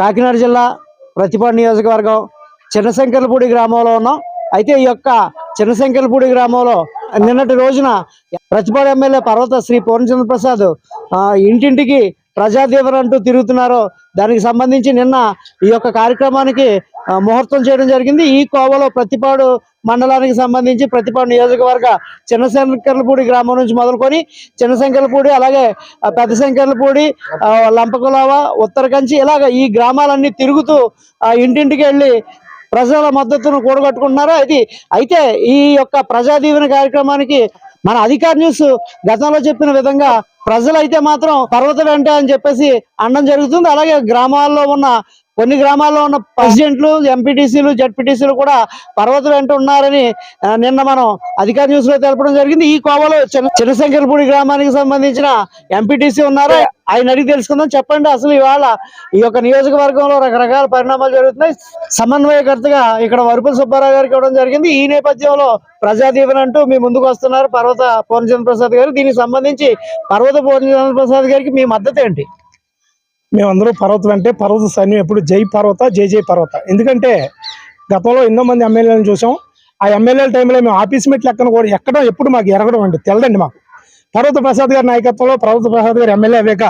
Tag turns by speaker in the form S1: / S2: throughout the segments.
S1: కాకినాడ జిల్లా ప్రతిపాడు నియోజకవర్గం చిన్నశంకరపూడి గ్రామంలో ఉన్నాం. అయితే ఈ యొక్క చిన్నశంకరపూడి గ్రామంలో నిన్నటి రోజున ప్రతిపాడు ఎమ్మెల్యే పర్వత శ్రీ పూర్ణచంద్ర ప్రసాద్ ఇంటింటికి ప్రజాదీవన అంటూ తిరుగుతున్నారు దానికి సంబంధించి నిన్న ఈ యొక్క కార్యక్రమానికి ముహూర్తం చేయడం జరిగింది. ఈ కోవలో ప్రతిపాడు మండలానికి సంబంధించి ప్రతిపాడు నియోజకవర్గ చిన్నశంకర్లపూడి గ్రామం నుంచి మొదలుకొని చిన్నశంకర్లపూడి అలాగే పెద్ద శంకర్లపూడి లంపకులావ ఉత్తర కంచి ఇలాగ ఈ గ్రామాలన్నీ తిరుగుతూ ఇంటింటికి వెళ్ళి ప్రజల మద్దతును కూడగట్టుకుంటున్నారు? అయితే అయితే ఈ యొక్క ప్రజా దీవెన కార్యక్రమానికి మన అధికార న్యూస్ గతంలో చెప్పిన విధంగా ప్రజలైతే మాత్రం పర్వత వెంట అని చెప్పేసి అనడం జరుగుతుంది. అలాగే గ్రామాల్లో ఉన్న కొన్ని గ్రామాల్లో ఉన్న ప్రెసిడెంట్లు ఎంపీటీసీలు జడ్పీటీసీలు కూడా పర్వత వెంట ఉన్నారని నిన్న మనం అధికార న్యూస్లో తెలపడం జరిగింది. ఈ కోవలో చిన్న చిన్నశంకరపూడి గ్రామానికి సంబంధించిన ఎంపీటీసీ ఉన్నారు? ఆయన అడిగి తెలుసుకుందాం. చెప్పండి అసలు ఇవాళ ఈ యొక్క నియోజకవర్గంలో రకరకాల పరిణామాలు జరుగుతున్నాయి. సమన్వయకర్తగా ఇక్కడ వరుపుల సుబ్బారావు గారికి ఇవ్వడం జరిగింది. ఈ నేపథ్యంలో ప్రజాదీవన అంటూ మీ ముందుకు వస్తున్నారు పర్వత పూర్ణచంద్ర ప్రసాద్ గారు. దీనికి సంబంధించి పర్వత పూర్ణచంద్ర ప్రసాద్ గారికి మీ మద్దతు ఏంటి?
S2: మేమందరూ పర్వతం అంటే పర్వత సైన్యం ఎప్పుడు జై పర్వత జై జై పర్వత. ఎందుకంటే గతంలో ఎన్నో మంది ఎమ్మెల్యేలను చూసాం. ఆ ఎమ్మెల్యేల టైంలో మేము ఆఫీస్ మెట్లు ఎక్కడ కూడా ఎక్కడం ఎప్పుడు మాకు ఎరగడం అండి తెలదండి మాకు. పర్వత ప్రసాద్ గారి నాయకత్వంలో పర్వత ప్రసాద్ గారు ఎమ్మెల్యే అవ్వాక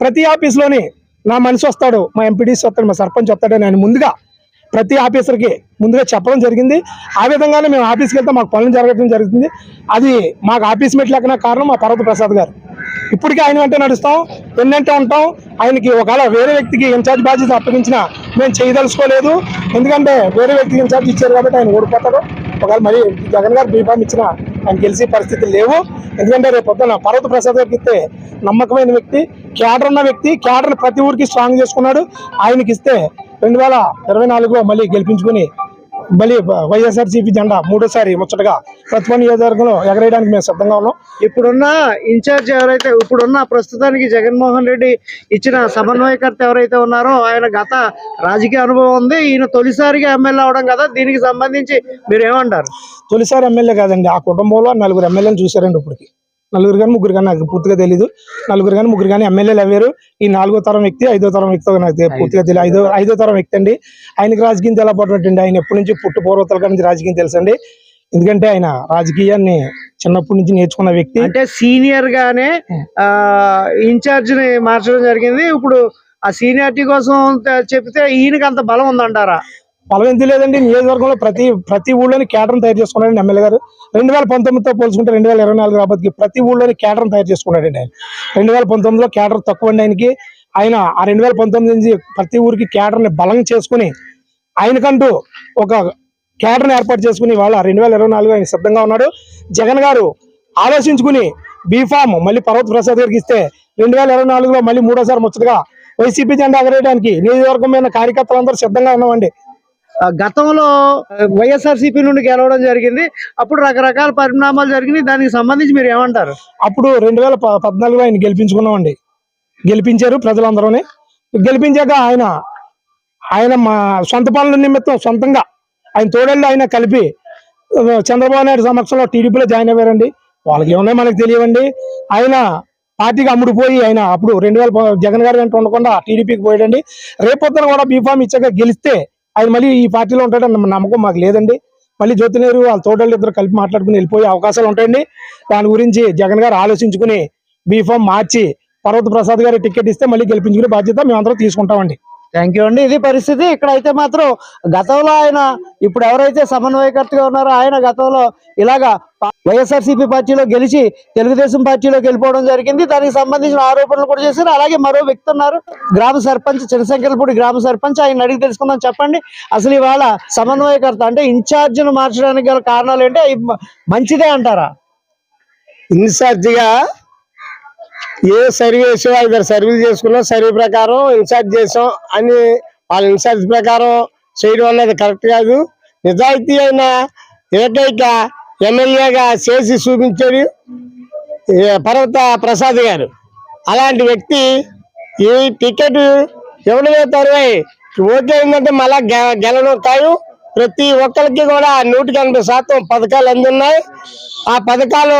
S2: ప్రతి ఆఫీస్లోని నా మనిషి వస్తాడు మా ఎంపీడీసీ వస్తాడు మా సర్పంచ్ వస్తాడని ఆయన ముందుగా ప్రతి ఆఫీసర్కి ముందుగా చెప్పడం జరిగింది. ఆ విధంగానే మేము ఆఫీస్కి వెళ్తే మాకు పనులు జరగడం జరుగుతుంది. అది మాకు ఆఫీస్ మెట్లు ఎక్కన కారణం మా పర్వత ప్రసాద్ గారు. ఇప్పటికీ ఆయన వెంట నడుస్తాం ఎన్నంటే ఉంటాం ఆయనకి ఒకవేళ వేరే వ్యక్తికి ఇన్ఛార్జ్ బాధ్యత అప్పగించినా మేము చేయదలుచుకోలేదు. ఎందుకంటే వేరే వ్యక్తికి ఇన్ఛార్జ్ ఇచ్చారు కాబట్టి ఆయన ఓడిపోతాడు. ఒకవేళ మరి జగన్ గారు బీఫామ్ ఇచ్చిన ఆయన గెలిచే పరిస్థితులు లేవు. ఎందుకంటే రేపు పొద్దున పర్వత ప్రసాద్ గారికి ఇస్తే నమ్మకమైన వ్యక్తి క్యాడర్ ఉన్న వ్యక్తి క్యాడర్ ప్రతి ఊరికి స్ట్రాంగ్ చేసుకున్నాడు. ఆయనకి ఇస్తే రెండు వేల ఇరవై నాలుగులో మళ్ళీ గెలిపించుకుని మళ్ళీ వైఎస్ఆర్సీపీ జెండా మూడోసారి ముచ్చటగా ప్రతిపా నియోజకవర్గంలో ఎగరేయడానికి మేము సిద్ధంగా ఉన్నాం.
S1: ఇప్పుడున్న ఇన్ఛార్జ్ ఎవరైతే ఇప్పుడున్న ప్రస్తుతానికి జగన్మోహన్ రెడ్డి ఇచ్చిన సమన్వయకర్త ఎవరైతే ఉన్నారో ఆయన గత రాజకీయ అనుభవం ఉంది. ఈయన తొలిసారిగా ఎమ్మెల్యే అవడం కదా దీనికి సంబంధించి మీరు ఏమంటారు
S2: తొలిసారి ఎమ్మెల్యే కాదండి ఆ కుటుంబంలో నలుగురు ఎమ్మెల్యేలు చూశారండి ఇప్పటికి. నలుగురు కానీ ముగ్గురు కానీ నాకు పూర్తిగా తెలియదు నలుగురు కానీ ముగ్గురు కానీ ఎమ్మెల్యేలు అవ్వారు. ఈ నాలుగో తరం వ్యక్తి ఐదో తరం వ్యక్తి నాకు పూర్తిగా తెలియదు ఐదో ఐదో తరం వ్యక్తి అండి. ఆయనకి రాజకీయం తెలపడటండి ఆయన ఎప్పటి నుంచి పుట్టు పూర్వతల నుంచి రాజకీయం తెలుసండి. ఎందుకంటే ఆయన రాజకీయాన్ని చిన్నప్పటి నుంచి నేర్చుకున్న వ్యక్తి.
S1: అంటే సీనియర్ గానే ఆ ఇన్ఛార్జ్ని మార్చడం జరిగింది. ఇప్పుడు ఆ సీనియారిటీ కోసం చెప్తే ఈయనకి అంత బలం ఉందంటారా?
S2: బలవంతి లేదండి. నియోజకవర్గంలో ప్రతి ప్రతి ఊళ్ళోని కేటర్ని తయారు చేసుకున్నాడండి ఎమ్మెల్యే గారు. రెండు వేల పంతొమ్మిదితో పోల్చుకుంటే రెండు వేల ఇరవై నాలుగు రాబోతుకి ప్రతి ఊళ్ళోని కేటర్ని తయారు చేసుకున్నాడండి ఆయన. రెండు వేల పంతొమ్మిదిలో కేటర్ తక్కువ అండి ఆయనకి. ఆయన ఆ రెండు వేల పంతొమ్మిది నుంచి ప్రతి ఊరికి కేటర్ని బలం చేసుకుని ఆయనకంటూ ఒక కేటర్ని ఏర్పాటు చేసుకుని వాళ్ళ రెండు వేల ఇరవై నాలుగు ఆయన సిద్ధంగా ఉన్నాడు. జగన్ గారు ఆలోచించుకుని బీఫామ్ మళ్ళీ పర్వత ప్రసాద్ గారికి ఇస్తే రెండు వేల ఇరవై నాలుగులో మళ్ళీ మూడోసారి ముచ్చటగా వైసీపీ జెండా ఎగరేయడానికి నియోజకవర్గమైన కార్యకర్తలందరూ సిద్ధంగా ఉన్నామండి.
S1: గతంలో వైఎస్ఆర్సీపీ నుండి గెలవడం జరిగింది. అప్పుడు రకరకాల పరిణామాలు జరిగినాయి. దానికి సంబంధించి మీరు ఏమంటారు?
S2: అప్పుడు రెండు వేల పద్నాలుగులో ఆయన గెలిపించుకున్నామండి. గెలిపించారు ప్రజలందరూనే. గెలిపించాక ఆయన ఆయన మా సొంత పనుల నిమిత్తం సొంతంగా ఆయన తోడళ్ళు ఆయన కలిపి చంద్రబాబు నాయుడు సమక్షంలో టీడీపీలో జాయిన్ అయ్యారండి. వాళ్ళకి ఏమన్నా మనకు తెలియవండి. ఆయన పార్టీకి అమ్ముడుపోయి ఆయన అప్పుడు రెండు వేల జగన్ గారు వెంట ఉండకుండా టీడీపీకి పోయాడండి. రేపొద్దున కూడా బీఫామ్ ఇచ్చాక గెలిస్తే ఆయన మళ్ళీ ఈ పార్టీలో ఉంటాడన్న నమ్మకం మాకు లేదండి. మళ్ళీ జ్యోతినేరు వాళ్ళ తోటలు ఇద్దరు కలిపి మాట్లాడుకుని వెళ్ళిపోయే అవకాశాలు ఉంటాయండి. దాని గురించి జగన్ గారు ఆలోచించుకుని బీఫామ్ మార్చి పర్వత ప్రసాద్ గారి టికెట్ ఇస్తే మళ్ళీ గెలిపించుకునే బాధ్యత మేమందరం తీసుకుంటామండి.
S1: థ్యాంక్ యూ అండి. ఇది పరిస్థితి. ఇక్కడ అయితే మాత్రం గతంలో ఆయన ఇప్పుడు ఎవరైతే సమన్వయకర్తగా ఉన్నారో ఆయన గతంలో ఇలాగా వైఎస్ఆర్సీపీ పార్టీలో గెలిచి తెలుగుదేశం పార్టీలోకి వెళ్ళిపోవడం జరిగింది. దానికి సంబంధించిన ఆరోపణలు కూడా చేశారు. అలాగే మరో వ్యక్తి ఉన్నారు. గ్రామ సర్పంచ్ చిన్నశంకరపూడి గ్రామ సర్పంచ్. ఆయన అడిగి తెలుసుకుందాం చెప్పండి. అసలు ఇవాళ సమన్వయకర్త అంటే ఇన్ఛార్జ్ను మార్చడానికి గల కారణాలు ఏంటి? మంచిదే అంటారా?
S3: ఇన్ఛార్జిగా ఏ సర్వీస్ ఇద్దరు సర్వీస్ చేసుకున్నాం సర్వీ ప్రకారం ఇన్ఛార్జ్ చేసాం. అని వాళ్ళ ఇన్ఛార్జ్ ప్రకారం చేయడం అనేది కరెక్ట్ కాదు. నిజాయితీ అయిన ఏకైక ఎమ్మెల్యేగా చేసి చూపించాడు పర్వత ప్రసాద్ గారు. అలాంటి వ్యక్తి ఈ టికెట్ ఎవరివే తరువాయి ఓకే ఏంటంటే మళ్ళా గె- కాదు ప్రతి ఒక్కరికి కూడా నూటికి ఎనభై శాతం పథకాలు అందున్నాయి. ఆ పథకాలు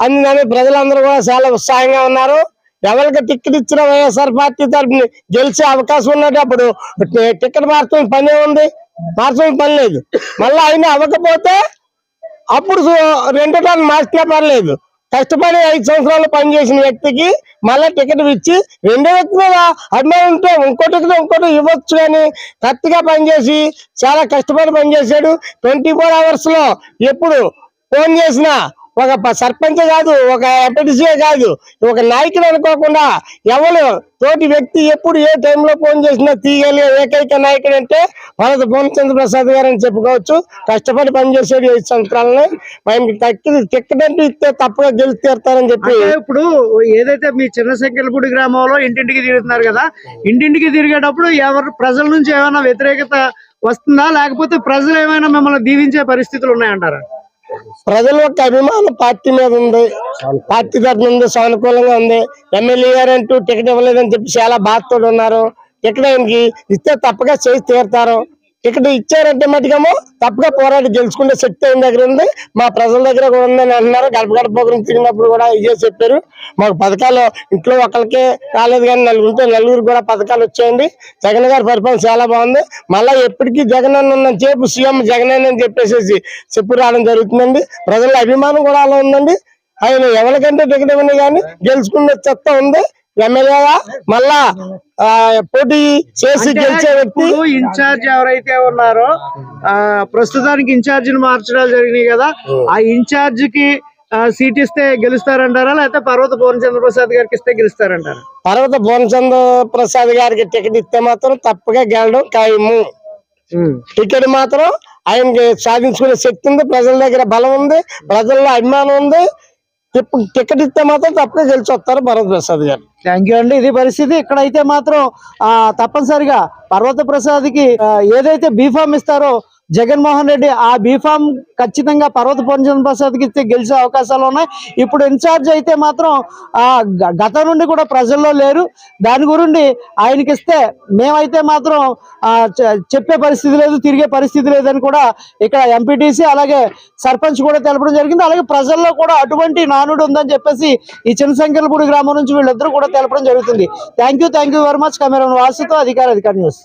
S3: అందుకని ప్రజలందరూ కూడా చాలా ఉత్సాహంగా ఉన్నారు. ఎవరికి టికెట్ ఇచ్చిన వైఎస్ఆర్ పార్టీ తరఫున గెలిచే అవకాశం ఉన్నప్పుడు టిక్కెట్ టికెట్ మార్చడం పని ఉంది మార్చడం పని లేదు. మళ్ళీ అయినా అవ్వకపోతే అప్పుడు రెండు రెండో మార్చినా పర్లేదు. కష్టపడి ఐదు సంవత్సరాలు పనిచేసిన వ్యక్తికి మళ్ళీ టికెట్ ఇచ్చి రెండో వ్యక్తి మీద అభిమానం ఉంటే ఇంకో టికెట్ ఇంకోటి ఇవ్వచ్చు కానీ కత్తిగా పనిచేసి చాలా కష్టపడి పనిచేశాడు ట్వంటీ ఫోర్ అవర్స్లో ఎప్పుడు ఫోన్ చేసినా ఒక సర్పంచ్ కాదు ఒక ఎంపీటీసీ కాదు ఒక నాయకుడు అనుకోకుండా ఎవరు తోటి వ్యక్తి ఎప్పుడు ఏ టైంలో ఫోన్ చేసినా తీయాలి ఏకైక నాయకుడు అంటే భారత భూమచంద్ర ప్రసాద్ గారు అని చెప్పుకోవచ్చు. కష్టపడి పనిచేసేది ఐదు సంవత్సరాలని. మేము తక్కి టికెట్ ఇస్తే తప్పగా గెలిచి తీరుతారని చెప్పి
S1: ఇప్పుడు ఏదైతే మీ చిన్న సంఖ్యలపూడి గ్రామంలో ఇంటింటికి తిరుగుతున్నారు కదా ఇంటింటికి తిరిగేటప్పుడు ఎవరు ప్రజల నుంచి ఏమైనా వ్యతిరేకత వస్తుందా? లేకపోతే ప్రజలు ఏమైనా మిమ్మల్ని దీవించే పరిస్థితులు ఉన్నాయంటారా?
S3: ప్రజల యొక్క అభిమానం పార్టీ మీద ఉంది. పార్టీ తరఫున ఉంది సానుకూలంగా ఉంది. ఎమ్మెల్యే గారు అంటూ టికెట్ ఇవ్వలేదని చెప్పి చాలా బాధతో ఉన్నారు టికెట్ ఆయనకి ఇస్తే తప్పగా చేసి తీరుతారు. ఇక్కడ ఇచ్చారంటే మటుకేమో తప్పగా పోరాడి గెలుచుకుంటే శక్తి అయిన దగ్గర ఉంది. మా ప్రజల దగ్గర కూడా ఉందని అన్నారు గడప గడప తిరిగినప్పుడు కూడా ఇదే చెప్పారు. మాకు పథకాలు ఇంట్లో ఒకరికే రాలేదు కానీ నలుగురితో నలుగురు కూడా పథకాలు వచ్చాయండి. జగన్ గారి పరిపాలన చాలా బాగుంది. మళ్ళా ఎప్పటికీ జగన్ అన్న చేపు సీఎం జగన్ అన్న అని చెప్పేసి చెప్పు రావడం జరుగుతుందండి. ప్రజల అభిమానం కూడా అలా ఉందండి. ఆయన ఎవరికంటే టికెట్ ఇవ్వని కానీ గెలుచుకునే చెత్త ఉంది. ఎమ్మెల్యేగా మళ్ళా ఆ, పోటీ చేసి గెలిచే వ్యక్తి?
S1: ఇన్ఛార్జ్ ఎవరైతే ఉన్నారో ఆ ప్రస్తుతానికి ఇన్ఛార్జ్ని మార్చడాలు జరిగినాయి కదా ఆ ఇన్ఛార్జ్కి సీట్ ఇస్తే గెలుస్తారంటారా లేకపోతే పర్వత పవన్ చంద్రప్రసాద్ గారికి ఇస్తే గెలుస్తారంటారా?
S3: పర్వత భువనచంద్ర ప్రసాద్ గారికి టికెట్ ఇస్తే మాత్రం తప్పగా గెలడం ఖాయము. టికెట్ మాత్రం ఆయనకి సాధించుకునే శక్తి ఉంది ప్రజల దగ్గర బలం ఉంది ప్రజల్లో అభిమానం ఉంది. టికెట్ ఇస్తే మాత్రం తప్పగా గెలిచి వస్తారు భరత్ ప్రసాద్ గారు.
S1: థ్యాంక్ యూ అండి. ఇది పరిస్థితి. ఇక్కడైతే మాత్రం తప్పనిసరిగా పర్వత ప్రసాద్కి ఏదైతే బీఫామ్ ఇస్తారో జగన్మోహన్ రెడ్డి ఆ బీఫామ్ ఖచ్చితంగా పర్వత పంచన్ ప్రసాద్కి ఇస్తే గెలిచే అవకాశాలు ఉన్నాయి. ఇప్పుడు ఇన్ఛార్జ్ అయితే మాత్రం ఆ గతం నుండి కూడా ప్రజల్లో లేరు. దాని గురించి ఆయనకి ఇస్తే మేమైతే మాత్రం చెప్పే పరిస్థితి లేదు తిరిగే పరిస్థితి లేదని కూడా ఇక్కడ ఎంపీటీసీ అలాగే సర్పంచ్ కూడా తెలపడం జరిగింది. అలాగే ప్రజల్లో కూడా అటువంటి నానుడు ఉందని చెప్పేసి ఈ చిన్నశంకర్పూడి గ్రామం నుంచి వీళ్ళిద్దరూ కూడా తెలపడం జరుగుతుంది. Thank you thank you very much. Camera వాసుతో అధికార అధికార న్యూస్.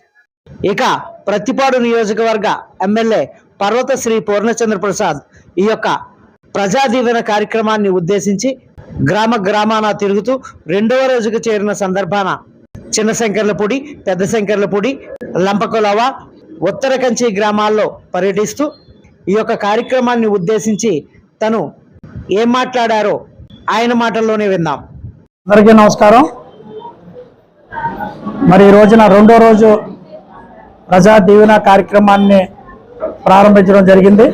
S1: ఇక ప్రతిపాడు నియోజకవర్గ ఎమ్మెల్యే పర్వత శ్రీ పూర్ణచంద్ర ప్రసాద్ ఈ యొక్క ప్రజా దీవెన కార్యక్రమాన్ని ఉద్దేశించి గ్రామ గ్రామాన తిరుగుతూ రెండవ రోజుకు చేరిన సందర్భాన చిన్న శంకర్లపూడి పెద్ద శంకర్లపూడి లంపకొలవ ఉత్తర కంచి గ్రామాల్లో పర్యటిస్తూ ఈ యొక్క కార్యక్రమాన్ని ఉద్దేశించి తను ఏం మాట్లాడారో ఆయన మాటల్లోనే విందాం.
S4: అందరికీ నమస్కారం. మరి ఈ రోజున రెండో రోజు ప్రజా దీవెన కార్యక్రమాన్ని ప్రారంభించడం జరిగింది.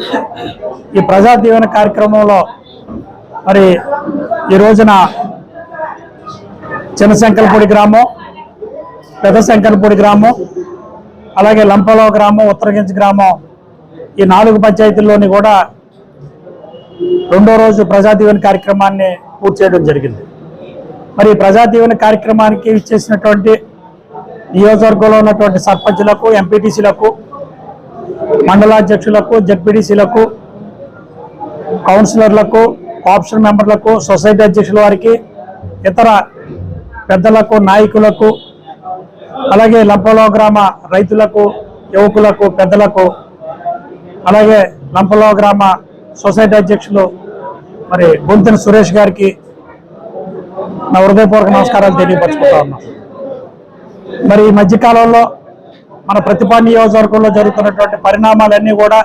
S4: ఈ ప్రజా దీవెన కార్యక్రమంలో మరి ఈ రోజున చిన్నశంకరపూడి గ్రామం పెద్ద శంకరపూడి గ్రామం అలాగే లంపలో గ్రామం ఉత్తరగించ గ్రామం ఈ నాలుగు పంచాయతీల్లోని కూడా రెండో రోజు ప్రజా దీవెన కార్యక్రమాన్ని పూర్తి చేయడం జరిగింది. మరి ఈ ప్రజా దీవెన కార్యక్రమానికి ఇచ్చేసినటువంటి నియోజకవర్గంలో ఉన్నటువంటి సర్పంచులకు ఎంపీటీసీలకు మండలాధ్యక్షులకు జడ్పీటీసీలకు కౌన్సిలర్లకు ఆప్షన్ మెంబర్లకు సొసైటీ అధ్యక్షుల వారికి ఇతర పెద్దలకు నాయకులకు అలాగే లంపలో గ్రామ రైతులకు యువకులకు పెద్దలకు అలాగే లంపలో గ్రామ సొసైటీ అధ్యక్షులు మరి బొంతిన సురేష్ గారికి నా హృదయపూర్వక నమస్కారాలు తెలియపరచుకుంటా ఉన్నాను. మరి ఈ మధ్యకాలంలో మన ప్రతిభా నియోజకవర్గంలో జరుగుతున్నటువంటి పరిణామాలన్నీ కూడా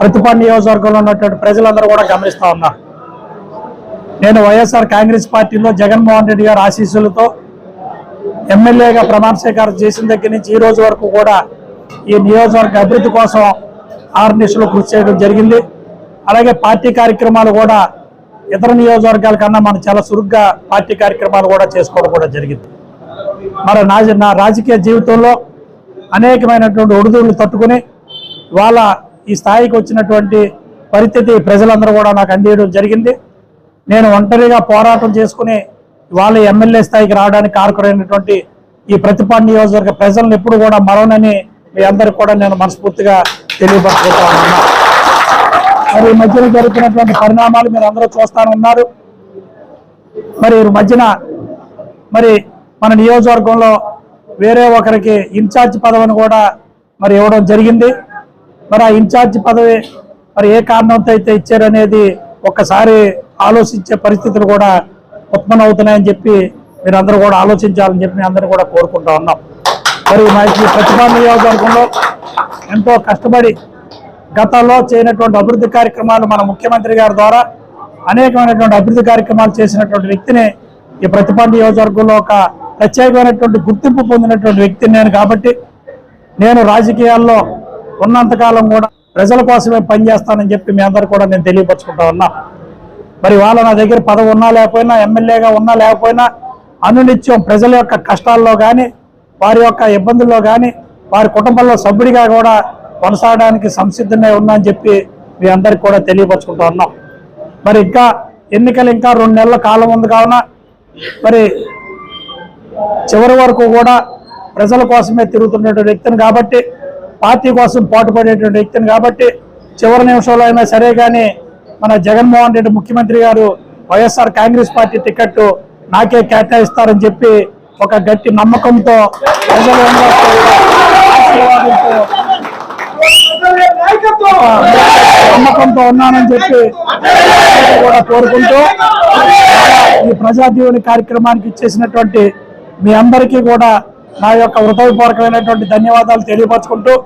S4: ప్రతిభా నియోజకవర్గంలో ఉన్నటువంటి ప్రజలందరూ కూడా గమనిస్తా ఉన్నారు. నేను వైఎస్ఆర్ కాంగ్రెస్ పార్టీలో జగన్మోహన్ రెడ్డి గారి ఆశీస్సులతో ఎమ్మెల్యేగా ప్రమాణ స్వీకారం చేసిన దగ్గర నుంచి ఈ రోజు వరకు కూడా ఈ నియోజకవర్గ అభివృద్ధి కోసం ఆరు నిమిషాలు కృషి చేయడం జరిగింది. అలాగే పార్టీ కార్యక్రమాలు కూడా ఇతర నియోజకవర్గాల కన్నా మనం చాలా చురుగ్గా పార్టీ కార్యక్రమాలు కూడా చేసుకోవడం కూడా జరిగింది. మరి నా నా రాజకీయ జీవితంలో అనేకమైనటువంటి ఒడిదుడులు తట్టుకుని వాళ్ళ ఈ స్థాయికి వచ్చినటువంటి పరిస్థితి ప్రజలందరూ కూడా నాకు అందియడం జరిగింది. నేను ఒంటరిగా పోరాటం చేసుకుని వాళ్ళ ఎమ్మెల్యే స్థాయికి రావడానికి కారకుడైనటువంటి ఈ ప్రతిపాడు నియోజకవర్గ ప్రజలను ఎప్పుడు కూడా మరవనని మీ అందరికి కూడా నేను మనస్ఫూర్తిగా తెలియపరుచుకుంటా ఉన్నా మరి ఈ మధ్యన జరుగుతున్నటువంటి పరిణామాలు మీరు అందరూ చూస్తాను ఉన్నారు. మరి మధ్యన మరి మన నియోజకవర్గంలో వేరే ఒకరికి ఇన్ఛార్జ్ పదవిని కూడా మరి ఇవ్వడం జరిగింది. మరి ఆ ఇన్ఛార్జ్ పదవి మరి ఏ కారణంతో అయితే ఇచ్చారనేది ఒక్కసారి ఆలోచించే పరిస్థితులు కూడా ఉత్పన్నమవుతున్నాయని చెప్పి మీరందరూ కూడా ఆలోచించాలని చెప్పి అందరూ కూడా కోరుకుంటా ఉన్నాం. మరి మనకి ఈ ప్రతిభా నియోజకవర్గంలో ఎంతో కష్టపడి గతంలో చేయనటువంటి అభివృద్ధి కార్యక్రమాలు మన ముఖ్యమంత్రి గారి ద్వారా అనేకమైనటువంటి అభివృద్ధి కార్యక్రమాలు చేసినటువంటి వ్యక్తిని ఈ ప్రతిభా నియోజకవర్గంలో ఒక ప్రత్యేకమైనటువంటి గుర్తింపు పొందినటువంటి వ్యక్తిని నేను కాబట్టి నేను రాజకీయాల్లో ఉన్నంతకాలం కూడా ప్రజల కోసమే పనిచేస్తానని చెప్పి మీ అందరు కూడా నేను తెలియపరచుకుంటా ఉన్నా. మరి వాళ్ళ నా దగ్గర పదవి ఉన్నా లేకపోయినా ఎమ్మెల్యేగా ఉన్నా లేకపోయినా అనునిత్యం ప్రజల యొక్క కష్టాల్లో కానీ వారి యొక్క ఇబ్బందుల్లో కానీ వారి కుటుంబంలో సభ్యుడిగా కూడా కొనసాగడానికి సంసిద్ధంగా ఉన్నా అని చెప్పి మీ అందరికి కూడా తెలియపరచుకుంటా ఉన్నాం. మరి ఇంకా ఎన్నికలు ఇంకా రెండు నెలల కాలం ఉంది కావున మరి చివరి వరకు కూడా ప్రజల కోసమే తిరుగుతున్నటువంటి వ్యక్తిని కాబట్టి పార్టీ కోసం పాటుపడేటువంటి వ్యక్తిని కాబట్టి చివరి నిమిషంలో అయినా సరే కానీ మన జగన్మోహన్ రెడ్డి ముఖ్యమంత్రి గారు వైఎస్ఆర్ కాంగ్రెస్ పార్టీ టికెట్ నాకే కేటాయిస్తారని చెప్పి ఒక గట్టి నమ్మకంతో ప్రజలు నమ్మకంతో ఉన్నానని చెప్పి కూడా కోరుకుంటూ ఈ ప్రజాదీవుని కార్యక్రమానికి ఇచ్చేసినటువంటి మీ అందరికీ కూడా నా యొక్క హృదయపూర్వకమైనటువంటి ధన్యవాదాలు తెలియపరచుకుంటూ